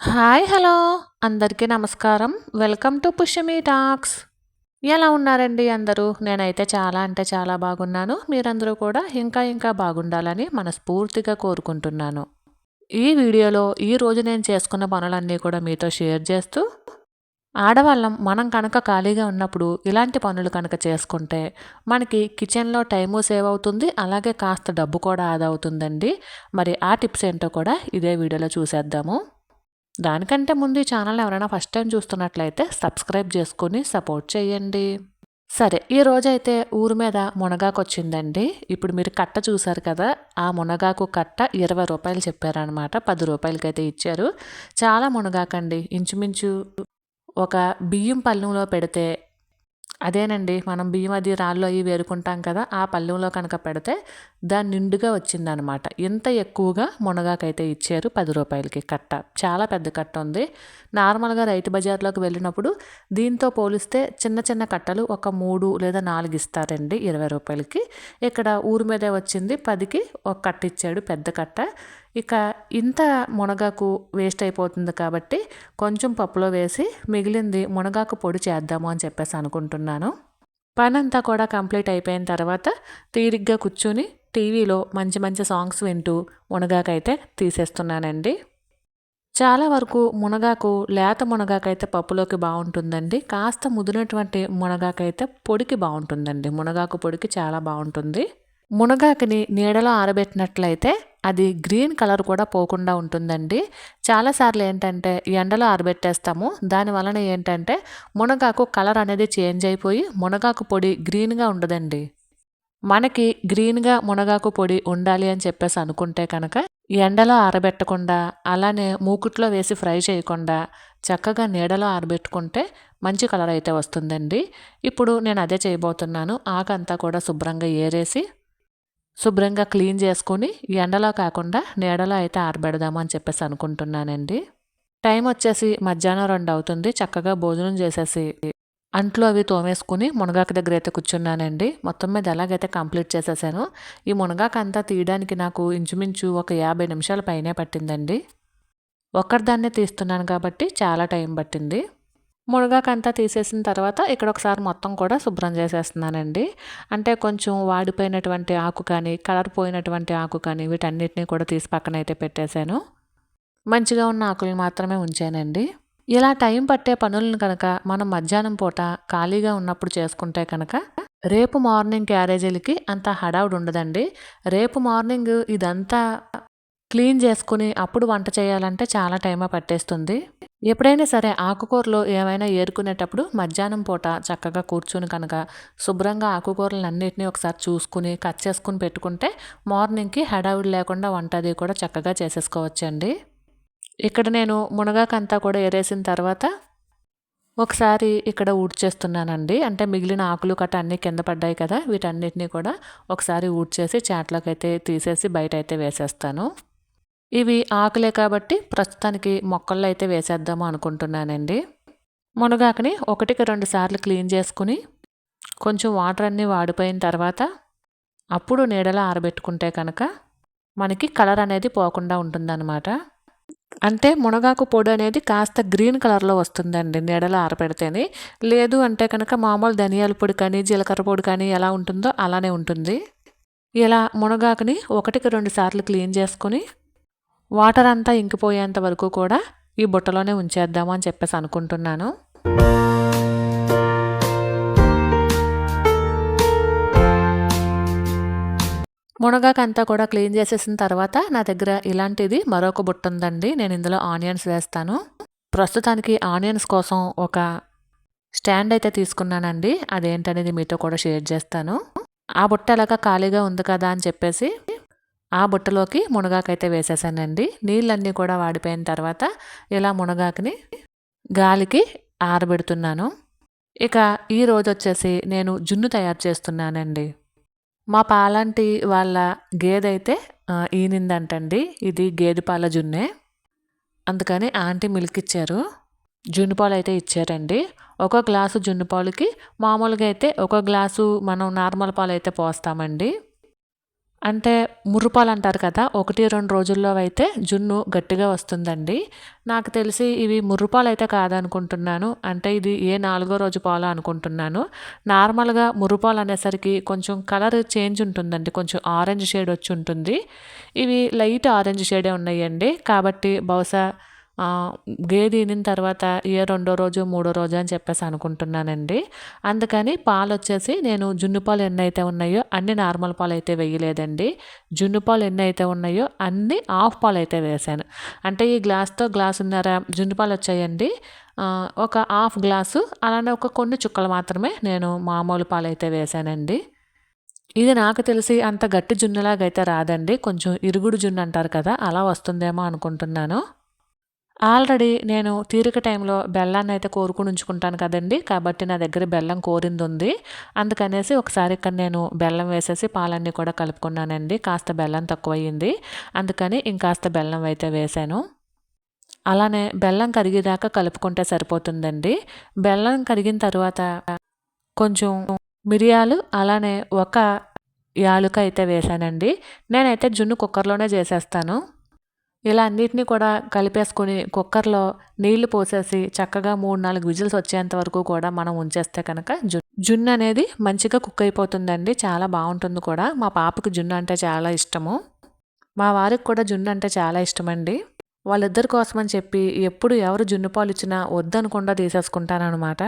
Hi hello. అందరికీ నమస్కారం. Welcome to Pushyami talks. ఎలా ఉన్నారండి అందరూ? నేనైతే చాలా అంటే చాలా బాగున్నాను. మీరందరూ కూడా ఇంకా ఇంకా బాగుండాలని మనస్ఫూర్తిగా కోరుకుంటున్నాను. ఈ వీడియోలో ఈ రోజు నేను చేసుకున్న పనులన్నీ కూడా మీతో షేర్ చేస్తూ ఆడవాళ్ళం మనం కనుక ఖాళీగా ఉన్నప్పుడు ఇలాంటి పనులు కనుక చేసుకుంటే మనకి కిచెన్లో టైము సేవ్ అవుతుంది అలాగే కాస్త డబ్బు కూడా ఆదా అవుతుందండి. మరి ఆ టిప్స్ ఏంటో కూడా ఇదే వీడియోలో చూసేద్దాము. దానికంటే ముందు ఈ ఛానల్ ఎవరైనా ఫస్ట్ టైం చూస్తున్నట్లయితే సబ్స్క్రైబ్ చేసుకొని సపోర్ట్ చేయండి. సరే ఈ రోజైతే ఊరి మీద మునగాకు వచ్చిందండి ఇప్పుడు మీరు కట్ట చూసారు కదా ఆ మునగాకు కట్ట ఇరవై రూపాయలు చెప్పారనమాట పది రూపాయలకైతే ఇచ్చారు. చాలా మునగాకండి. ఇంచుమించు ఒక బియ్యం పళ్ళెంలో పెడితే అదేనండి. మనం బియ్యం అది రాళ్ళు అవి వేరుకుంటాం కదా ఆ పళ్ళెంలో కనుక పెడితే దాని నిండుగా వచ్చిందనమాట. ఇంత ఎక్కువగా మునగాకైతే ఇచ్చారు పది రూపాయలకి కట్ట. చాలా పెద్ద కట్ట ఉంది. నార్మల్గా రైతు బజార్లోకి వెళ్ళినప్పుడు దీంతో పోలిస్తే చిన్న చిన్న కట్టలు ఒక మూడు లేదా నాలుగు ఇస్తారండి ఇరవై రూపాయలకి. ఇక్కడ ఊరి మీదే వచ్చింది పదికి ఒక కట్ట ఇచ్చాడు పెద్ద కట్ట. ఇక ఇంత మునగాకు వేస్ట్ అయిపోతుంది కాబట్టి కొంచెం పప్పులో వేసి మిగిలింది మునగాకు పొడి చేద్దాము అని చెప్పేసి అనుకుంటున్నాను. పని అంతా కూడా కంప్లీట్ అయిపోయిన తర్వాత తీరిగ్గా కూర్చుని టీవీలో మంచి మంచి సాంగ్స్ వింటూ మునగాకైతే తీసేస్తున్నానండి. చాలా వరకు మునగాకు లేత మునగాకైతే పప్పులోకి బాగుంటుందండి. కాస్త ముదినటువంటి మునగాకైతే పొడికి బాగుంటుందండి. మునగాకు పొడికి చాలా బాగుంటుంది. మునగాకుని నీడలో ఆరబెట్టినట్లయితే అది గ్రీన్ కలర్ కూడా పోకుండా ఉంటుందండి. చాలాసార్లు ఏంటంటే ఎండలో ఆరబెట్టేస్తాము. దాని వలన ఏంటంటే మునగాకు కలర్ అనేది చేంజ్ అయిపోయి మునగాకు పొడి గ్రీన్గా ఉండదండి. మనకి గ్రీన్గా మునగాకు పొడి ఉండాలి అని చెప్పేసి అనుకుంటే కనుక ఎండలో ఆరబెట్టకుండా అలానే మూకుట్లో వేసి ఫ్రై చేయకుండా చక్కగా నీడలో ఆరబెట్టుకుంటే మంచి కలర్ అయితే వస్తుందండి. ఇప్పుడు నేను అదే చేయబోతున్నాను. ఆకంతా కూడా శుభ్రంగా ఏరేసి శుభ్రంగా క్లీన్ చేసుకొని ఎండలో కాకుండా నీడలో అయితే ఆరబెడదాము అని చెప్పేసి అనుకుంటున్నానండి. టైం వచ్చేసి మధ్యాహ్నం రెండు అవుతుంది. చక్కగా భోజనం చేసేసి అంట్లో అవి తోమేసుకుని మునగాకు దగ్గర అయితే కూర్చున్నానండి. మొత్తం మీద ఎలాగైతే కంప్లీట్ చేసేసాను ఈ మునగాకు అంతా తీయడానికి నాకు ఇంచుమించు ఒక యాభై నిమిషాల పైనే పట్టిందండి. ఒక్కరిదాన్నే తీస్తున్నాను కాబట్టి చాలా టైం పట్టింది. మునగాకంతా తీసేసిన తర్వాత ఇక్కడ ఒకసారి మొత్తం కూడా శుభ్రం చేసేస్తున్నానండి. అంటే కొంచెం వాడిపోయినటువంటి ఆకు కానీ కలర్ పోయినటువంటి ఆకు కానీ వీటన్నిటిని కూడా తీసి పక్కన అయితే పెట్టేశాను. మంచిగా ఉన్న ఆకులు మాత్రమే ఉంచానండి. ఇలా టైం పట్టే పనులను కనుక మనం మధ్యాహ్నం పూట ఖాళీగా ఉన్నప్పుడు చేసుకుంటే కనుక రేపు మార్నింగ్ క్యారేజీలకి అంత హడావుడు ఉండదండి రేపు మార్నింగ్ ఇదంతా క్లీన్ చేసుకుని అప్పుడు వంట చేయాలంటే చాలా టైం పట్టేస్తుంది. ఎప్పుడైనా సరే ఆకుకూరలు ఏమైనా ఏరుకునేటప్పుడు మధ్యాహ్నం పూట చక్కగా కూర్చుని కనుక శుభ్రంగా ఆకుకూరలను అన్నిటినీ ఒకసారి చూసుకుని కట్ చేసుకుని పెట్టుకుంటే మార్నింగ్కి హడావిడి లేకుండా వంట అది కూడా చక్కగా చేసేసుకోవచ్చండి. ఇక్కడ నేను మునగాకంతా కూడా ఏరేసిన తర్వాత ఒకసారి ఇక్కడ ఊడ్చేస్తున్నానండి. అంటే మిగిలిన ఆకులు కట్ట అన్నీ కింద పడ్డాయి కదా వీటన్నిటిని కూడా ఒకసారి ఊడ్చేసి చాట్లోకి అయితే తీసేసి బయట అయితే వేసేస్తాను. ఇవి ఆకులే కాబట్టి ప్రస్తుతానికి మొక్కల్లో అయితే వేసేద్దాము అనుకుంటున్నానండి. మునగాకుని ఒకటికి రెండు సార్లు క్లీన్ చేసుకుని కొంచెం వాటర్ అన్నీ వాడిపోయిన తర్వాత అప్పుడు నీడలో ఆరబెట్టుకుంటే కనుక మనకి కలర్ అనేది పోకుండా ఉంటుందన్నమాట. అంటే మునగాకు పొడి అనేది కాస్త గ్రీన్ కలర్లో వస్తుందండి నీడలో ఆరబెడితేనే. లేదు అంటే కనుక మామూలు ధనియాల పొడి కానీ జీలకర్ర పొడి కానీ ఎలా ఉంటుందో అలానే ఉంటుంది. ఇలా మునగాకుని ఒకటికి రెండు సార్లు క్లీన్ చేసుకుని వాటర్ అంతా ఇంకిపోయేంత వరకు కూడా ఈ బుట్టలోనే ఉంచేద్దాము అని చెప్పేసి అనుకుంటున్నాను. మునగాకంతా కూడా క్లీన్ చేసేసిన తర్వాత నా దగ్గర ఇలాంటిది మరొక బుట్ట ఉందండి. నేను ఇందులో ఆనియన్స్ వేస్తాను. ప్రస్తుతానికి ఆనియన్స్ కోసం ఒక స్టాండ్ అయితే తీసుకున్నానండి. అదేంటనేది మీతో కూడా షేర్ చేస్తాను. ఆ బుట్ట ఎలాగా ఖాళీగా ఉంది కదా అని చెప్పేసి ఆ బుట్టలోకి మునగాకైతే వేసేసానండి. నీళ్ళన్నీ కూడా వాడిపోయిన తర్వాత ఇలా మునగాకుని గాలికి ఆరబెడుతున్నాను. ఇక ఈ రోజు వచ్చేసి నేను జున్ను తయారు చేస్తున్నానండి. మా పాలంటి వాళ్ళ గేదైతే ఈనిందంటండి. ఇది గేదె పాల జున్నే. అందుకని ఆంటీ మిల్క్ ఇచ్చారు జున్ను పాలు అయితే ఇచ్చారండి. ఒక గ్లాసు జున్ను పాలుకి మామూలుగా అయితే ఒక గ్లాసు మనం నార్మల్ పాలు అయితే పోస్తామండి. అంటే ముర్రుపాలు అంటారు కదా ఒకటి రెండు రోజుల్లో అయితే జున్ను గట్టిగా వస్తుందండి. నాకు తెలిసి ఇవి ముర్రుపాలు అయితే కాదనుకుంటున్నాను. అంటే ఇది ఏ నాలుగో రోజు పాలు అనుకుంటున్నాను. నార్మల్గా ముర్రుపాలు అనేసరికి కొంచెం కలర్ చేంజ్ ఉంటుందండి. కొంచెం ఆరెంజ్ షేడ్ వచ్చి ఉంటుంది. ఇవి లైట్ ఆరెంజ్ షేడే ఉన్నాయండి. కాబట్టి బహుశా గేదె ఈనిన తర్వాత ఏ రెండో రోజు మూడో రోజు అని చెప్పేసి అనుకుంటున్నానండి. అందుకని పాలు వచ్చేసి నేను జున్ను పాలు ఎన్ని అయితే ఉన్నాయో అన్ని నార్మల్ పాలు అయితే వేయలేదండి. జున్ను పాలు ఎన్ని అయితే ఉన్నాయో అన్ని ఆఫ్ పాలు అయితే వేశాను. అంటే ఈ గ్లాస్తో గ్లాసున్నర జున్ను పాలు వచ్చాయండి. ఒక హాఫ్ గ్లాసు అలానే ఒక కొన్ని చుక్కలు మాత్రమే నేను మామూలు పాలు అయితే వేశానండి. ఇది నాకు తెలిసి అంత గట్టి జున్నులాగైతే రాదండి. కొంచెం ఇరుగుడు జున్ను అంటారు కదా అలా వస్తుందేమో అనుకుంటున్నాను. ఆల్రెడీ నేను తీరిక టైంలో బెల్లాన్ని అయితే కోరుకుని ఉంచుకుంటాను కదండి. కాబట్టి నా దగ్గర బెల్లం కోరింది ఉంది అందుకనేసి ఒకసారి ఇక్కడ నేను బెల్లం వేసేసి పాలన్నీ కూడా కలుపుకున్నానండి. కాస్త బెల్లం తక్కువయ్యింది. అందుకని ఇంకాస్త బెల్లం అయితే వేశాను. అలానే బెల్లం కరిగేదాకా కలుపుకుంటే సరిపోతుందండి. బెల్లం కరిగిన తర్వాత కొంచెం మిరియాలు అలానే ఒక యాలుక అయితే వేశానండి. నేనైతే జున్ను కుక్కర్లోనే చేసేస్తాను. ఇలా అన్నిటినీ కూడా కలిపేసుకొని కుక్కర్లో నీళ్ళు పోసేసి చక్కగా మూడు నాలుగు విజిల్స్ వచ్చేంత వరకు కూడా మనం ఉంచేస్తే కనుక జు జున్ను అనేది మంచిగా కుక్ అయిపోతుందండి. చాలా బాగుంటుంది కూడా. మా పాపకు జున్ను అంటే చాలా ఇష్టము. మా వారికి కూడా జున్ను అంటే చాలా ఇష్టమండి. వాళ్ళిద్దరి కోసమని చెప్పి ఎప్పుడు ఎవరు జున్ను పాలు ఇచ్చినా వద్దనకుండా తీసేసుకుంటానమాట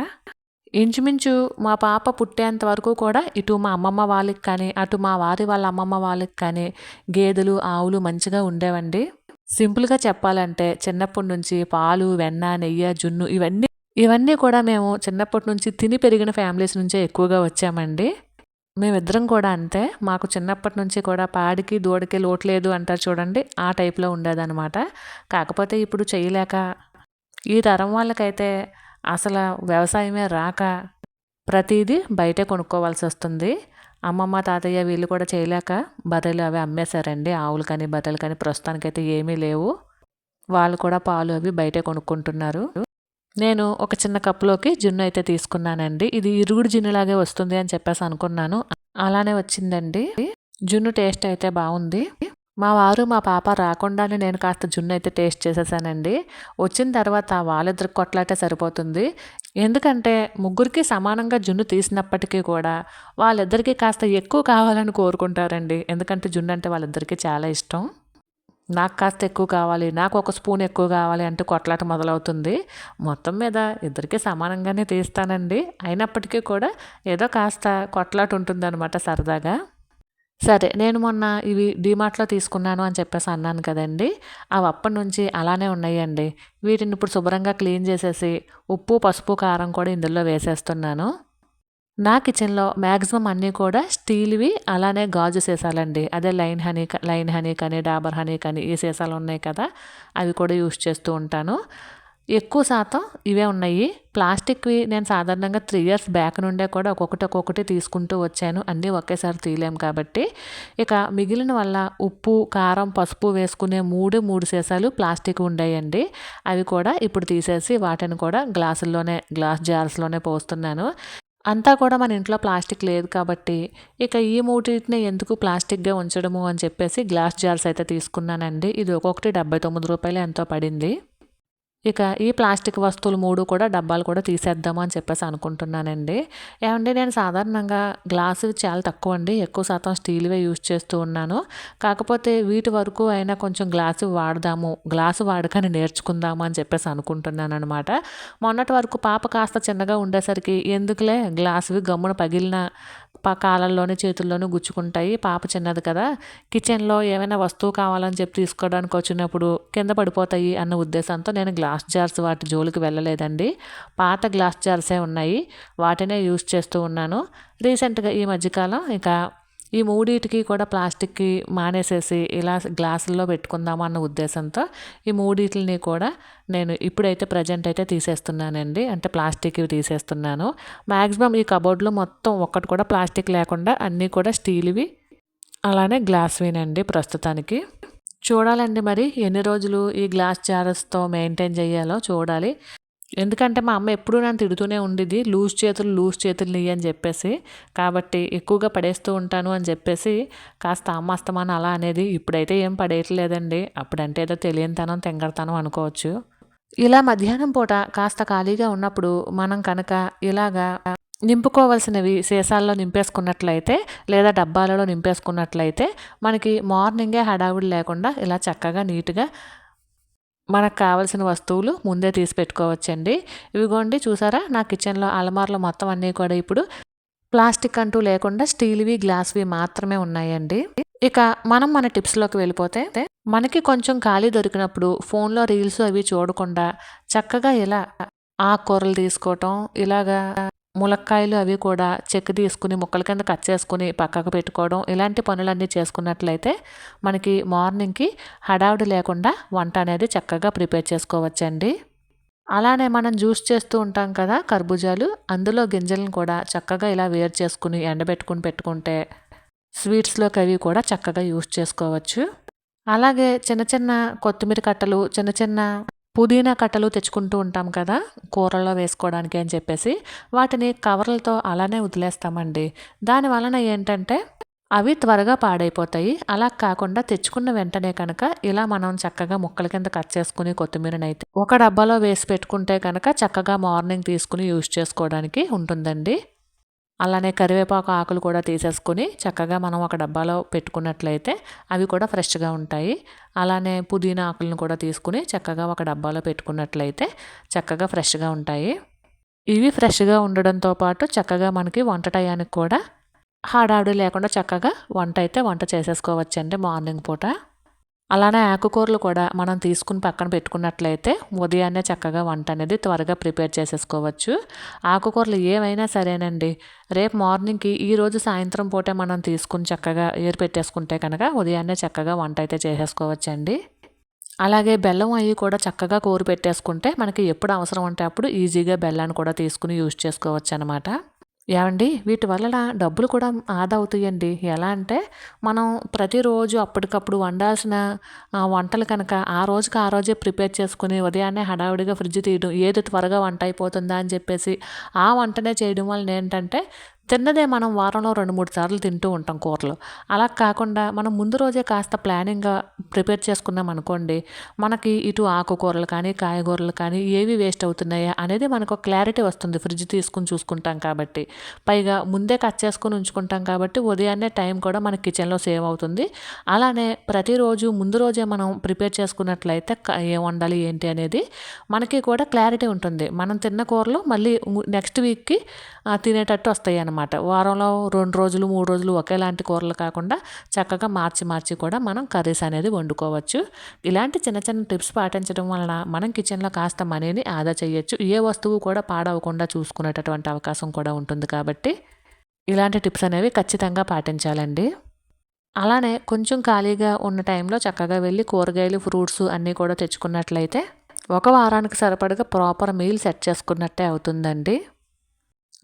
ఇంచుమించు మా పాప పుట్టేంత వరకు కూడా ఇటు మా అమ్మమ్మ వాళ్ళకి కానీ అటు మా వారి వాళ్ళ అమ్మమ్మ వాళ్ళకి కానీ గేదెలు ఆవులు మంచిగా ఉండేవండి. సింపుల్గా చెప్పాలంటే చిన్నప్పటి నుంచి పాలు వెన్న నెయ్యి జున్ను ఇవన్నీ ఇవన్నీ కూడా మేము చిన్నప్పటి నుంచి తిని పెరిగిన ఫ్యామిలీస్ నుంచే ఎక్కువగా వచ్చామండి. మేమిద్దరం కూడా అంతే. మాకు చిన్నప్పటి నుంచి కూడా పాడికి దూడకి లోట్లేదు అంటారు చూడండి. ఆ టైప్లో ఉండేదన్నమాట. కాకపోతే ఇప్పుడు చేయలేక ఈ తరం వాళ్ళకైతే అసలు వ్యవసాయమే రాక ప్రతిదీ బయటే కొనుక్కోవాల్సి వస్తుంది అమ్మమ్మ తాతయ్య వీళ్ళు కూడా చేయలేక బర్రెలు అవి అమ్మేశారండి. ఆవులు కానీ బర్రెలు కానీ ప్రస్తుతానికైతే ఏమీ లేవు. వాళ్ళు కూడా పాలు అవి బయటే కొనుక్కుంటున్నారు. నేను ఒక చిన్న కప్పులోకి జున్ను అయితే తీసుకున్నానండి. ఇది ఇరుగుడు జున్నులాగే వస్తుంది అని చెప్పేసి అనుకున్నాను. అలానే వచ్చిందండి. జున్ను టేస్ట్ అయితే బాగుంది. మా వారు మా పాప రాకుండానే నేను కాస్త జున్ను అయితే టేస్ట్ చేసేసానండి. వచ్చిన తర్వాత వాళ్ళిద్దరికి కొట్లాటే సరిపోతుంది. ఎందుకంటే ముగ్గురికి సమానంగా జున్ను తీసినప్పటికీ కూడా వాళ్ళిద్దరికీ కాస్త ఎక్కువ కావాలని కోరుకుంటారండి. ఎందుకంటే జున్ను అంటే వాళ్ళిద్దరికీ చాలా ఇష్టం. నాకు కాస్త ఎక్కువ కావాలి నాకు ఒక స్పూన్ ఎక్కువ కావాలి అంటే కొట్లాట మొదలవుతుంది. మొత్తం మీద ఇద్దరికి సమానంగానే తీస్తానండి. అయినప్పటికీ కూడా ఏదో కాస్త కొట్లాట ఉంటుందన్నమాట సరదాగా. సరే నేను మొన్న ఇవి డీమార్ట్లో తీసుకున్నాను అని చెప్పేసి అన్నాను కదండి. అవి అప్పటి నుంచి అలానే ఉన్నాయండి. వీటిని ఇప్పుడు శుభ్రంగా క్లీన్ చేసేసి ఉప్పు పసుపు కారం కూడా ఇందులో వేసేస్తున్నాను. నా కిచెన్లో మ్యాక్సిమం అన్నీ కూడా స్టీల్వి అలానే గాజు సీసాలండి. అదే లైన్ హనీ లైన్ హనీ కానీ డాబర్ హనీ కానీ ఈ సీసాలు ఉన్నాయి కదా అవి కూడా యూస్ చేస్తూ ఉంటాను. ఎక్కువ శాతం ఇవే ఉన్నాయి. ప్లాస్టిక్వి నేను సాధారణంగా త్రీ ఇయర్స్ బ్యాక్ నుండే కూడా ఒక్కొక్కటి ఒక్కొక్కటి తీసుకుంటూ వచ్చాను. అన్నీ ఒకేసారి తీయలేం కాబట్టి. ఇక మిగిలిన వల్ల ఉప్పు కారం పసుపు వేసుకునే మూడు మూడు సీసాలు ప్లాస్టిక్ ఉండేయండి. అవి కూడా ఇప్పుడు తీసేసి వాటిని కూడా గ్లాసుల్లోనే గ్లాస్ జార్స్లోనే పోస్తున్నాను. అంతా కూడా మన ఇంట్లో ప్లాస్టిక్ లేదు కాబట్టి ఇక ఈ మూటిని ఎందుకు ప్లాస్టిక్గా ఉంచడము అని చెప్పేసి గ్లాస్ జార్స్ అయితే తీసుకున్నానండి. ఇది ఒక్కొక్కటి డెబ్బై తొమ్మిది రూపాయలు ఎంతో పడింది. ఇక ఈ ప్లాస్టిక్ వస్తువులు మూడు కూడా డబ్బాలు కూడా తీసేద్దాము అని చెప్పేసి అనుకుంటున్నానండి. ఏమండి నేను సాధారణంగా గ్లాసు చాలా తక్కువ అండి. ఎక్కువ శాతం స్టీల్వే యూజ్ చేస్తూ ఉన్నాను. కాకపోతే వీటి వరకు అయినా కొంచెం గ్లాసు వాడదాము గ్లాసు వాడకని నేర్చుకుందాము అని చెప్పేసి అనుకుంటున్నాను అనమాట మొన్నటి వరకు పాప కాస్త చిన్నగా ఉండేసరికి ఎందుకులే గ్లాసువి గమ్మున పగిలిన కాలల్లోనే చేతుల్లోనూ గుచ్చుకుంటాయి. పాప చిన్నది కదా. కిచెన్లో ఏమైనా వస్తువు కావాలని చెప్పి తీసుకోవడానికి వచ్చినప్పుడు కింద పడిపోతాయి అన్న ఉద్దేశంతో నేను గ్లాస్ జార్స్ వాటి జోలికి వెళ్ళలేదండి. పాత గ్లాస్ జార్సే ఉన్నాయి. వాటినే యూస్ చేస్తూ ఉన్నాను. రీసెంట్గా ఈ మధ్యకాలం ఇక ఈ మూడింటికి కూడా ప్లాస్టిక్కి మానేసేసి ఇలా గ్లాసుల్లో పెట్టుకుందాము అన్న ఉద్దేశంతో ఈ మూడింటిని కూడా నేను ఇప్పుడైతే ప్రజెంట్ అయితే తీసేస్తున్నానండి. అంటే ప్లాస్టిక్ తీసేస్తున్నాను. మ్యాక్సిమం ఈ కబోర్డ్లో మొత్తం ఒక్కటి కూడా ప్లాస్టిక్ లేకుండా అన్నీ కూడా స్టీల్వి అలానే గ్లాస్వినండి ప్రస్తుతానికి. చూడాలండి మరి ఎన్ని రోజులు ఈ గ్లాస్ జారస్తో మెయింటైన్ చేయాలో చూడాలి. ఎందుకంటే మా అమ్మ ఎప్పుడూ నన్ను తిడుతూనే ఉండేది లూజ్ చేతులు లూజ్ చేతులు నీ అని చెప్పేసి. కాబట్టి ఎక్కువగా పడేస్తూ ఉంటాను అని చెప్పేసి కాస్త అమ్మ అస్తమానం అలా అనేది ఇప్పుడైతే ఏం పడేయట్లేదండి. అప్పుడంటే ఏదో తెలియనితనం తెంగడతాను అనుకోవచ్చు. ఇలా మధ్యాహ్నం పూట కాస్త ఖాళీగా ఉన్నప్పుడు మనం కనుక ఇలాగా నింపుకోవాల్సినవి సీసాల్లో నింపేసుకున్నట్లయితే లేదా డబ్బాలలో నింపేసుకున్నట్లయితే మనకి మార్నింగే హడావుడి లేకుండా ఇలా చక్కగా నీట్గా మనకు కావాల్సిన వస్తువులు ముందే తీసి పెట్టుకోవచ్చండి. ఇవిగోండి చూసారా? నా కిచెన్లో అలమార్లు మొత్తం అన్నీ కూడా ఇప్పుడు ప్లాస్టిక్ అంటూ లేకుండా స్టీల్వి గ్లాస్వి మాత్రమే ఉన్నాయండి. ఇక మనం మన టిప్స్లోకి వెళ్ళిపోతే మనకి కొంచెం ఖాళీ దొరికినప్పుడు ఫోన్లో రీల్స్ అవి చూడకుండా చక్కగా ఇలా ఆకుకూరలు తీసుకోవటం ఇలాగా ములక్కాయలు అవి కూడా చెక్కు తీసుకుని ముక్కల కింద కట్ చేసుకుని పక్కకు పెట్టుకోవడం ఇలాంటి పనులన్నీ చేసుకున్నట్లయితే మనకి మార్నింగ్కి హడావుడి లేకుండా వంట అనేది చక్కగా ప్రిపేర్ చేసుకోవచ్చండి. అలానే మనం జ్యూస్ చేస్తూ ఉంటాం కదా కర్బూజాలు అందులో గింజలను కూడా చక్కగా ఇలా వేరు చేసుకుని ఎండబెట్టుకుని పెట్టుకుంటే స్వీట్స్లోకి అవి కూడా చక్కగా యూస్ చేసుకోవచ్చు. అలాగే చిన్న చిన్న కొత్తిమీర కట్టలు చిన్న చిన్న పుదీనా కట్టలు తెచ్చుకుంటూ ఉంటాం కదా కూరల్లో వేసుకోవడానికి అని చెప్పేసి వాటిని కవర్లతో అలానే వదిలేస్తామండి. దాని వలన ఏంటంటే అవి త్వరగా పాడైపోతాయి. అలా కాకుండా తెచ్చుకున్న వెంటనే కనుక ఇలా మనం చక్కగా ముక్కల కింద కట్ చేసుకుని కొత్తిమీరనైతే ఒక డబ్బాలో వేసి పెట్టుకుంటే కనుక చక్కగా మార్నింగ్ తీసుకుని యూజ్ చేసుకోవడానికి ఉంటుందండి. అలానే కరివేపాకు ఆకులు కూడా తీసేసుకొని చక్కగా మనం ఒక డబ్బాలో పెట్టుకున్నట్లయితే అవి కూడా ఫ్రెష్గా ఉంటాయి. అలానే పుదీనా ఆకులను కూడా తీసుకుని చక్కగా ఒక డబ్బాలో పెట్టుకున్నట్లయితే చక్కగా ఫ్రెష్గా ఉంటాయి. ఇవి ఫ్రెష్గా ఉండడంతో పాటు చక్కగా మనకి వంట టయానికి కూడా హాడాడు లేకుండా చక్కగా వంట అయితే వంట చేసేసుకోవచ్చండి మార్నింగ్ పూట. అలానే ఆకుకూరలు కూడా మనం తీసుకుని పక్కన పెట్టుకున్నట్లయితే ఉదయాన్నే చక్కగా వంట అనేది త్వరగా ప్రిపేర్ చేసేసుకోవచ్చు. ఆకుకూరలు ఏవైనా సరేనండి. రేపు మార్నింగ్కి ఈరోజు సాయంత్రం పూటే మనం తీసుకుని చక్కగా ఏరు పెట్టేసుకుంటే కనుక ఉదయాన్నే చక్కగా వంట అయితే చేసేసుకోవచ్చండి. అలాగే బెల్లం అవి కూడా చక్కగా కూర పెట్టేసుకుంటే మనకి ఎప్పుడు అవసరం ఉంటే అప్పుడు ఈజీగా బెల్లాన్ని కూడా తీసుకుని యూజ్ చేసుకోవచ్చు అనమాట ఏమండి? వీటి వల్ల డబ్బులు కూడా ఆదా అవుతాయండి ఎలా అంటే మనం ప్రతిరోజు అప్పటికప్పుడు వండాల్సిన వంటలు కనుక ఆ రోజుకి ఆ రోజే ప్రిపేర్ చేసుకుని ఉదయాన్నే హడావిడిగా ఫ్రిడ్జ్ తీయడం ఏది త్వరగా వంట అయిపోతుందా అని చెప్పేసి ఆ వంటనే చేయడం వలన ఏంటంటే తిన్నదే మనం వారంలో రెండు మూడు సార్లు తింటూ ఉంటాం కూరలు. అలా కాకుండా మనం ముందు రోజే కాస్త ప్లానింగ్గా ప్రిపేర్ చేసుకున్నాం అనుకోండి మనకి ఇటు ఆకుకూరలు కానీ కాయగూరలు కానీ ఏవి వేస్ట్ అవుతున్నాయా అనేది మనకు క్లారిటీ వస్తుంది. ఫ్రిడ్జ్ తీసుకుని చూసుకుంటాం కాబట్టి. పైగా ముందే కట్ చేసుకుని ఉంచుకుంటాం కాబట్టి ఉదయాన్నే టైం కూడా మన కిచెన్లో సేవ్ అవుతుంది. అలానే ప్రతిరోజు ముందు రోజే మనం ప్రిపేర్ చేసుకున్నట్లయితే ఏం వండాలి ఏంటి అనేది మనకి కూడా క్లారిటీ ఉంటుంది. మనం తిన్న కూరలు మళ్ళీ నెక్స్ట్ వీక్కి తినేటట్టు వస్తాయి అన్నమాట అనమాట వారంలో రెండు రోజులు మూడు రోజులు ఒకేలాంటి కూరలు కాకుండా చక్కగా మార్చి మార్చి కూడా మనం కర్రీస్ అనేది వండుకోవచ్చు. ఇలాంటి చిన్న చిన్న టిప్స్ పాటించడం వలన మనం కిచెన్లో కాస్త మనీని ఆదా చేయొచ్చు. ఏ వస్తువు కూడా పాడవకుండా చూసుకునేటటువంటి అవకాశం కూడా ఉంటుంది కాబట్టి ఇలాంటి టిప్స్ అనేవి ఖచ్చితంగా పాటించాలండి. అలానే కొంచెం ఖాళీగా ఉన్న టైంలో చక్కగా వెళ్ళి కూరగాయలు ఫ్రూట్స్ అన్నీ కూడా తెచ్చుకున్నట్లయితే ఒక వారానికి సరిపడగా ప్రాపర్ మీల్ సెట్ చేసుకున్నట్టే అవుతుందండి.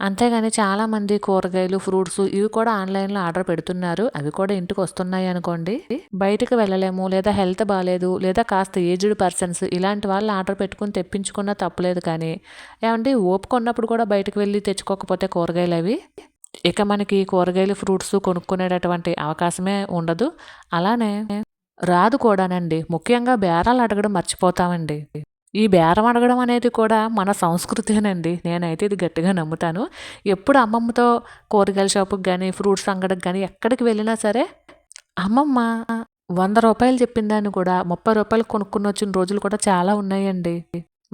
అంతేగాని చాలామంది కూరగాయలు ఫ్రూట్స్ ఇవి కూడా ఆన్లైన్లో ఆర్డర్ పెడుతున్నారు. అవి కూడా ఇంటికి వస్తున్నాయి అనుకోండి. బయటకు వెళ్ళలేము లేదా హెల్త్ బాగాలేదు లేదా కాస్త ఏజ్డ్ పర్సన్స్ ఇలాంటి వాళ్ళు ఆర్డర్ పెట్టుకుని తెప్పించుకున్నా తప్పలేదు కానీ ఏమంటే ఓపుకున్నప్పుడు కూడా బయటకు వెళ్ళి తెచ్చుకోకపోతే కూరగాయలు అవి? ఇక మనకి కూరగాయలు ఫ్రూట్స్ కొనుక్కునేటటువంటి అవకాశమే ఉండదు. అలానే రాదు కూడానండి. ముఖ్యంగా బేరాలు అడగడం మర్చిపోతామండి. ఈ బేరం అడగడం అనేది కూడా మన సంస్కృతేనండి నేనైతే ఇది గట్టిగా నమ్ముతాను. ఎప్పుడు అమ్మమ్మతో కూరగాయల షాపుకి కానీ ఫ్రూట్స్ అంగడికి కానీ ఎక్కడికి వెళ్ళినా సరే అమ్మమ్మ వంద రూపాయలు చెప్పిన దాన్ని కూడా ముప్పై రూపాయలు కొనుక్కుని వచ్చిన రోజులు కూడా చాలా ఉన్నాయండి.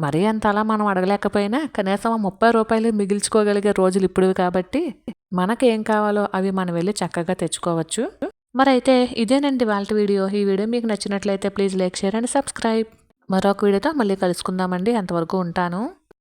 మరీ అంత అలా మనం అడగలేకపోయినా కనీసం ముప్పై రూపాయలు మిగిల్చుకోగలిగే రోజులు ఇప్పుడు కాబట్టి మనకేం కావాలో అవి మనం వెళ్ళి చక్కగా తెచ్చుకోవచ్చు. మరైతే ఇదేనండి వాళ్ళ వీడియో. ఈ వీడియో మీకు నచ్చినట్లయితే please like share and subscribe. మరొక వీడియోతో మళ్ళీ కలుసుకుందామండి. అంతవరకు ఉంటాను.